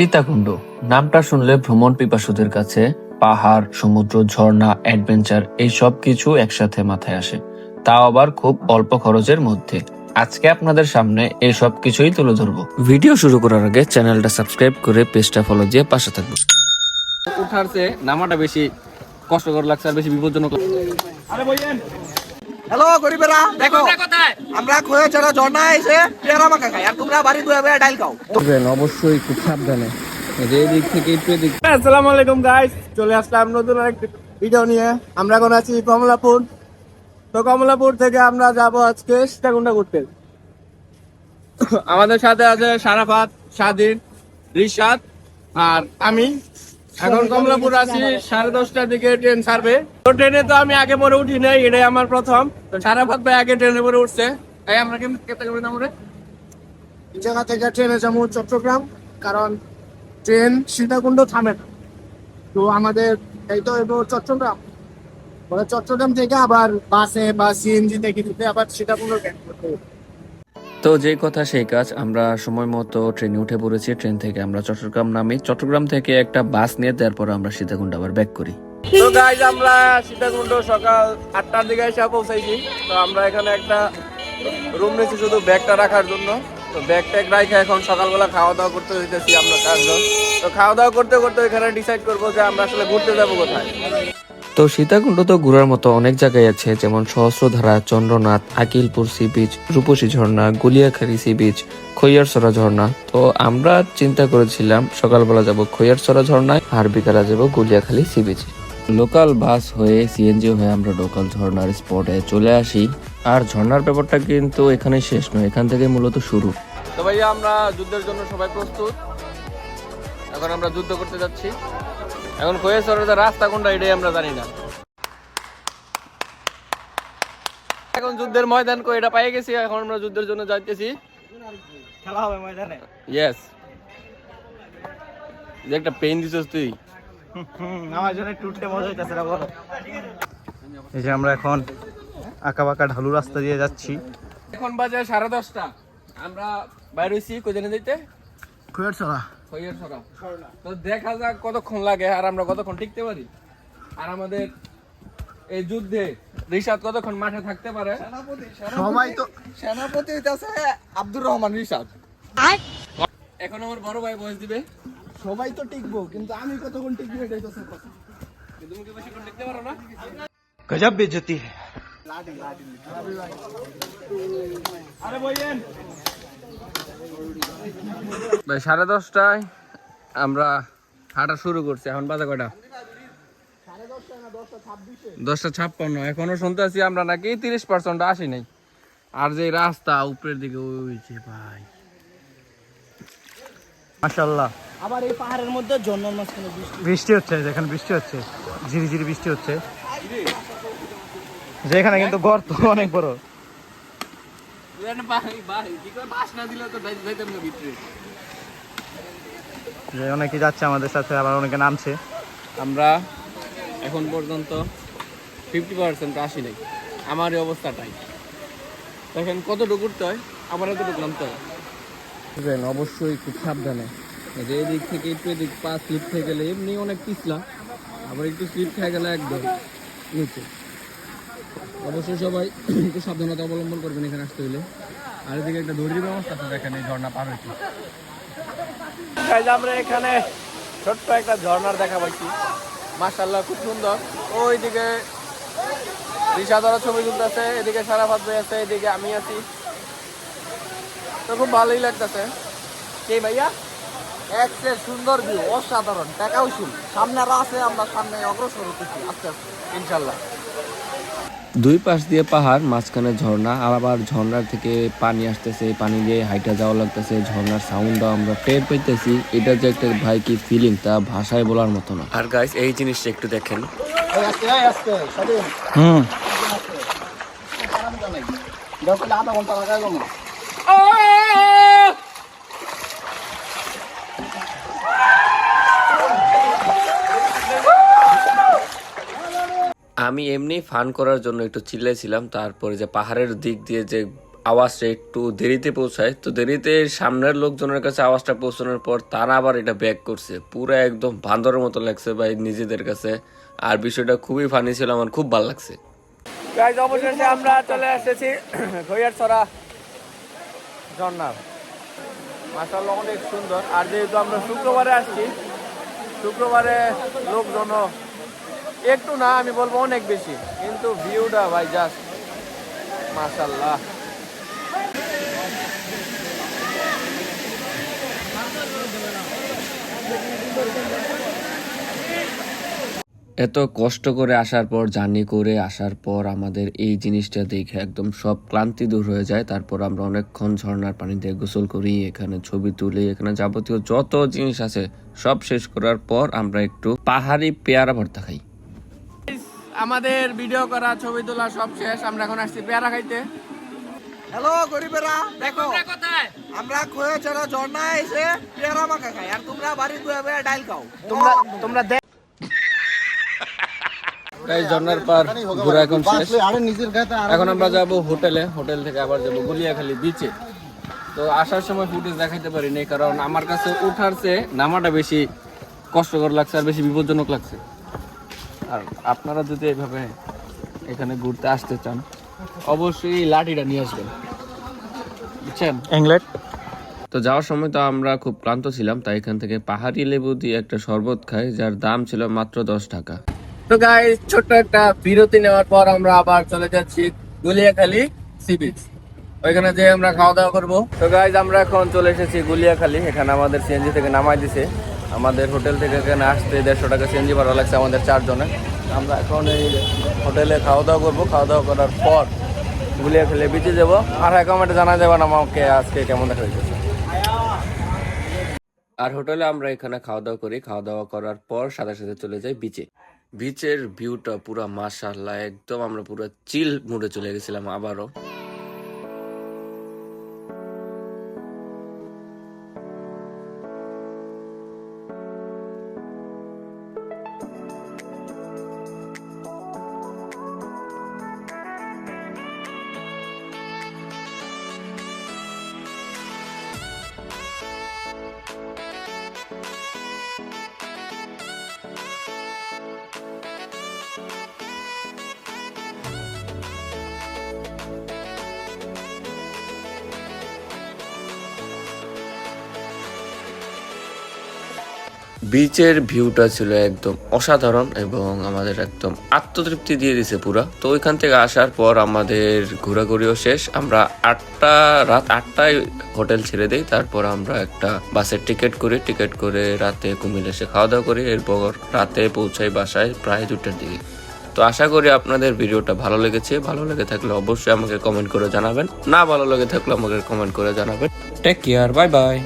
সীতাকুণ্ড। নামটা শুনলে ভ্রমণ পিপাসুদের কাছে পাহাড় সমুদ্র ঝর্ণা অ্যাডভেঞ্চার এই সব কিছু একসাথে মাথায় আসে। তাও আবার খুব অল্প খরচের মধ্যে। আজকে আপনাদের সামনে এই সব কিছুই তুলে ধরবো। ভিডিও শুরু করার আগে চ্যানেলটা সাবস্ক্রাইব করে পেজটা ফলো দিয়ে পাশে থাকব। নামাটা বেশি কষ্টকর লাগছে আর বেশি বিপজ্জনক হ্যালো গরিবেরা দেখো আমরা খয়ে চড়া ঝর্ণা এসে পেয়ারা মাখা খাই আর তোমরা বাড়ি দুয়ে বেড়া ডাইল খাও। অবশ্যই খুব সাবধানে। থেকে একটু এদিক আসসালামু আলাইকুম গাইস চলে আসলাম নতুন আরেকটি ভিডিও নিয়ে। আমরা এখন আছি কমলাপুর। তো কমলাপুর থেকে আমরা যাব আজকে সীতাকুণ্ডা ঘুরতে। আমাদের সাথে আছে সারাফাত স্বাধীন রিশাদ আর আমি। এখন কমলাপুর আছি, সাড়ে দশটার দিকে ট্রেন ছাড়বে। তো ট্রেনে তো আমি আগে পরে উঠি নাই, এটাই আমার প্রথম। তো সারাফাত ভাই আগে ট্রেনে পরে উঠছে। তাই আমরা কেমন কেটে করে নাম জায়গা থেকে ট্রেনে যাব চট্টগ্রাম, কারণ ট্রেন সীতাকুণ্ড থামে না। তো আমাদের এই তো এবার চট্টগ্রাম। চট্টগ্রাম থেকে আবার বাসে বা সিএনজি থেকে আবার সীতাকুণ্ড ট্রেন করতে। তো যে কথা সেই কাজ। আমরা সময় মতো ট্রেনে উঠে পড়েছি। ট্রেন থেকে আমরা চট্টগ্রাম নামি। চট্টগ্রাম থেকে একটা বাস নিয়ে তারপর আমরা সীতাকুণ্ড আবার ব্যাক করি। তো গাইজ আমরা সীতাকুণ্ড সকাল আটটার দিকে এসে পৌঁছাইছি। তো আমরা এখানে একটা রুম নিয়েছি শুধু ব্যাগটা রাখার জন্য। তো ব্যাগ ট্যাগ রাখে এখন সকালবেলা খাওয়া দাওয়া করতে দিতেছি আমরা চারজন। তো খাওয়া দাওয়া করতে করতে এখানে ডিসাইড করব যে আমরা আসলে ঘুরতে যাব কোথায়। তো সীতাকুণ্ড তো ঘোরার মতো অনেক জায়গায় আছে যেমন সহস্রধারা চন্দ্রনাথ আকিলপুর সি বিচ রূপসী ঝর্ণা গুলিয়াখালী সি বিচ খৈয়ারসরা ঝর্ণা। তো আমরা চিন্তা করেছিলাম সকালবেলা যাব খৈয়ারসরা ঝর্ণায় আর বিকালে যাব Guliakhali sea beach. Local bus হয়ে সিএনজি হয়ে আমরা লোকাল ঝর্ণার স্পটে চলে আসি। আর ঝর্ণার ব্যাপারটা কিন্তু এখানে শেষ নয় এখান থেকে মূলত শুরু। তো ভাইয়া আমরা যুদ্ধের জন্য সবাই প্রস্তুত। এখন আমরা যুদ্ধ করতে যাচ্ছি। এখন কয়েসরের যে রাস্তা কোনটা এটাই আমরা জানি না। এখন যুদ্ধের ময়দান কই এটা পাই গেছি এখন আমরা যুদ্ধের জন্য যাইতেছি। খেলা হবে ময়দানে। ইয়েস যে একটা পেন দিছিস তুই। আমার জন্য টুটতে মজা হইতেছে না বলো। এই যে আমরা এখন আঁকা বাঁকা ঢালু রাস্তা দিয়ে যাচ্ছি। এখন বাজে সাড়ে দশটা। আমরা বাইরে হইছি কোথায় যাইতে? খুয়ের সরা তো দেখা যাক কতক্ষণ লাগে আর আমরা কতক্ষণ টিকতে পারি। আর আমাদের এই যুদ্ধে রিশাদ কতক্ষণ মাঠে থাকতে পারে? সবাই তো সেনাপতি হইতেছে আব্দুর রহমান রিশাদ। এখন আমার বড় ভাই বয়স দিবে। সবাই তো টিকবো কিন্তু আমি কতক্ষণ টিকবো এটাই তো কথা। তুমি কি বেশিক্ষণ টিকতে পারো না? গজব বেজতি আরে বইয়েন। ভাই সাড়ে দশটায় আমরা হাঁটা শুরু করছি। এখন বাজে কয়টা? দশটা ছাপ্পান্ন। এখনও শুনতে আছি আমরা নাকি তিরিশ পার্সেন্ট আসি নাই। আর যে রাস্তা উপরের দিকে ওই যে ভাই। মাশাল্লাহ আবার এই পাহাড়ের মধ্যে জন্মের মাঝখানে বৃষ্টি। বৃষ্টি হচ্ছে যেখানে বৃষ্টি হচ্ছে। ঝিরি ঝিরি বৃষ্টি হচ্ছে। যেখানে কিন্তু গর্ত অনেক বড় বাস না দিলে তো যাইতাম না ভিতরে যে অনেকে যাচ্ছে আমাদের সাথে আবার অনেকে নামছে। আমরা এখন পর্যন্ত ফিফটি পার্সেন্ট আসি নাই। আমার এই অবস্থাটাই দেখেন কতটুকু উঠতে হয় আবার এতটুকু নামতে হয়। অবশ্যই খুব সাবধানে। যে এদিক থেকে একটু এদিক পা স্লিপ খেয়ে গেলে এমনি অনেক পিছলা। আবার একটু স্লিপ খেয়ে গেলে একদম নিচে। অবশ্যই সবাই একটু সাবধানতা অবলম্বন করবেন এখানে আসতে হলে। আর এদিকে একটা দড়ির ব্যবস্থা আছে এই ঝর্ণা পার হয়েছে। আমরা এখানে ছোট্ট একটা ঝর্ণার দেখা পাইছি। মাশাল্লাহ খুব সুন্দর। ওইদিকে রিসাদরা ছবি তুলতেছে, এদিকে সারাফাত ভাই আছে, এদিকে আমি আছি। তো খুব ভালোই লাগতেছে। কে ভাইয়া? একটা সুন্দর ভিউ অসাধারণ। টাকাও শুন। সামনে আছে, আমরা সামনে অগ্রসর হতেছি আস্তে আস্তে ইনশাল্লাহ দুই পাশ দিয়ে পাহাড় মাঝখানে ঝর্ণা আর আবার ঝর্ণার থেকে পানি আসতেছে পানি দিয়ে হাইটা যাওয়া লাগতেছে ঝর্ণার সাউন্ড আমরা টের পাইতেছি এটা যে একটা ভাই কি ফিলিং তা ভাষায় বলার মতো না আর গাইস এই জিনিসটা একটু দেখেন হুম আধা ঘণ্টা আমি এমনি ফান করার জন্য একটু চিল্লাইছিলাম, তারপরে যে পাহাড়ের দিক দিয়ে যে আওয়াজটা একটু দেরিতে পৌঁছায়, তো দেরিতে সামনের লোকজনের কাছে আওয়াজটা পৌঁছানোর পর তারা আবার এটা ব্যাক করছে। পুরো একদম বান্দরের মতো লাগছে ভাই নিজেদের কাছে, আর বিষয়টা খুবই ফানি ছিল, আমার খুব ভালো লাগছে। অবশেষে আমরা চলে এসেছি খৈয়ারছড়া ঝর্ণার। মাসাল্লাহ অনেক সুন্দর। আর যেহেতু আমরা শুক্রবারে আসছি, শুক্রবারে লোকজন একটু না, আমি বলব অনেক বেশি। কিন্তু ভিউটা ভাই জাস্ট মাসাল্লাহ এত কষ্ট করে আসার পর, জার্নি করে আসার পর আমাদের এই জিনিসটা দেখে একদম সব ক্লান্তি দূর হয়ে যায়। তারপর আমরা অনেকক্ষণ ঝর্ণার পানিতে গোসল করি, এখানে ছবি তুলি, এখানে যাবতীয় যত জিনিস আছে, সব শেষ করার পর আমরা একটু পাহাড়ি পেয়ারা ভর্তা খাই। আমাদের ভিডিও করা ছবি তোলা সব শেষ আমরা এখন আসছি পেয়ারা খাইতে। হ্যালো গরিবেরা দেখো আমরা খয়ে চড়া ঝর্ণায় এসে পেয়ারা মাখা খাই আর তোমরা বাড়ি বয়ে ডাইল খাও। তোমরা তোমরা দেখ গাইজ ঝর্ণার পার ঘোরা এখন শেষ। এখন আমরা যাব হোটেলে হোটেল থেকে আবার যাব গুলিয়াখালী বিচে তো আসার সময় ফুটেজ দেখাইতে পারিনি কারণ আমার কাছে উঠার চেয়ে নামাটা বেশি কষ্টকর লাগছে আর বেশি বিপজ্জনক লাগছে। আর আপনারা যদি এইভাবে এখানে ঘুরতে আসতে চান অবশ্যই লাঠিটা নিয়ে আসবেন। বুঝছেন? ইংল্যান্ড। তো যাওয়ার সময় তো আমরা খুব ক্লান্ত ছিলাম তাই এখান থেকে পাহাড়ি লেবু দিয়ে একটা শরবত খাই যার দাম ছিল মাত্র দশ টাকা। তো গাইজ ছোট্ট একটা বিরতি নেওয়ার পর আমরা আবার চলে যাচ্ছি গুলিয়াখালী সি বিচ ওইখানে যেয়ে আমরা খাওয়া দাওয়া করব। তো গাইজ আমরা এখন চলে এসেছি গুলিয়াখালী এখানে আমাদের সিএনজি থেকে নামাই দিছে। আমাদের হোটেল থেকে এখানে আসতে দেড়শো টাকা সিএনজি ভাড়া লাগছে আমাদের চারজনে। আমরা এখন এই হোটেলে খাওয়া দাওয়া করব। খাওয়া দাওয়া করার পর গুলিয়ে ফেলে বিচে যাব। আর কমেন্টে জানা যাবেন আমাকে আজকে কেমন দেখা হয়েছে। আর হোটেলে আমরা এখানে খাওয়া দাওয়া করি। খাওয়া দাওয়া করার পর সাথে সাথে চলে যাই বিচে বিচের ভিউটা পুরো মাশাআল্লাহ, একদম আমরা পুরো চিল মুডে চলে গেছিলাম আবারও। বিচের ভিউটা ছিল একদম অসাধারণ এবং আমাদের একদম আত্মতৃপ্তি দিয়ে দিছে পুরা। তো ওইখান থেকে আসার পর আমাদের ঘোরাঘুরিও শেষ। আমরা আটটা, রাত আটটায় হোটেল ছেড়ে দিই। তারপর আমরা একটা বাসের টিকিট করি। টিকিট করে রাতে কুমিল্লা এসে খাওয়া দাওয়া করি। এরপর রাতে পৌঁছাই বাসায় প্রায় দুটার দিকে। তো আশা করি আপনাদের ভিডিওটা ভালো লেগেছে। ভালো লেগে থাকলে অবশ্যই আমাকে কমেন্ট করে জানাবেন। না ভালো লেগে থাকলে আমাকে কমেন্ট করে জানাবেন। Take care bye bye